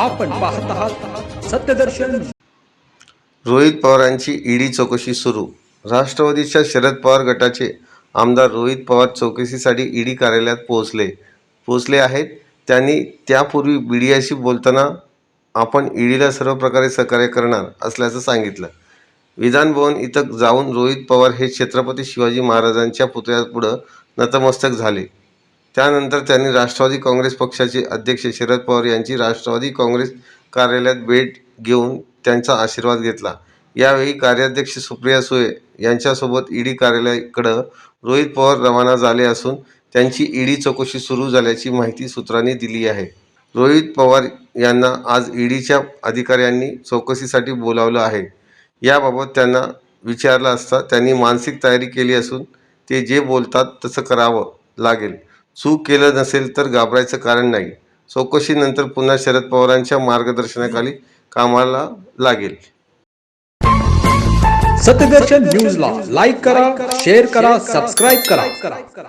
आपण पाहत आहात सत्यदर्शन. रोहित पवारांची ईडी चौकशी सुरू. राष्ट्रवादीच्या शरद पवार गटाचे आमदार रोहित पवार चौकशीसाठी ईडी कार्यालयात पोहोचले. पोहोचले आहेत. त्यांनी त्यापूर्वी मीडियाशी बोलताना आपण ईडीला सर्व प्रकारे सहकार्य करणार असल्याचं सांगितलं. विधानभवन इथं जाऊन रोहित पवार हे छत्रपती शिवाजी महाराजांच्या पुतळ्यापुढं नतमस्तक झाले. त्यानंतर त्यांनी राष्ट्रवादी काँग्रेस पक्षाचे अध्यक्ष शरद पवार यांची राष्ट्रवादी काँग्रेस कार्यालयात भेट घेऊन त्यांचा आशीर्वाद घेतला. यावेळी कार्याध्यक्ष सुप्रिया सुळे यांच्यासोबत ईडी कार्यालयाकडं रोहित पवार रवाना झाले असून त्यांची ईडी चौकशी सुरू झाल्याची माहिती सूत्रांनी दिली आहे. रोहित पवार यांना आज ईडीच्या अधिकाऱ्यांनी चौकशीसाठी बोलावलं आहे. याबाबत त्यांना विचारलं असता त्यांनी मानसिक तयारी केली असून ते जे बोलतात तसं करावं लागेल. चूक केलं नसेल तर घाबरायचं कारण नाही. चौकशीनंतर पुन्हा शरद पवारांच्या मार्गदर्शनाखाली कामाला लागेल. सत्यदर्शन न्यूजला लाईक करा शेअर करा सबस्क्राईब करा.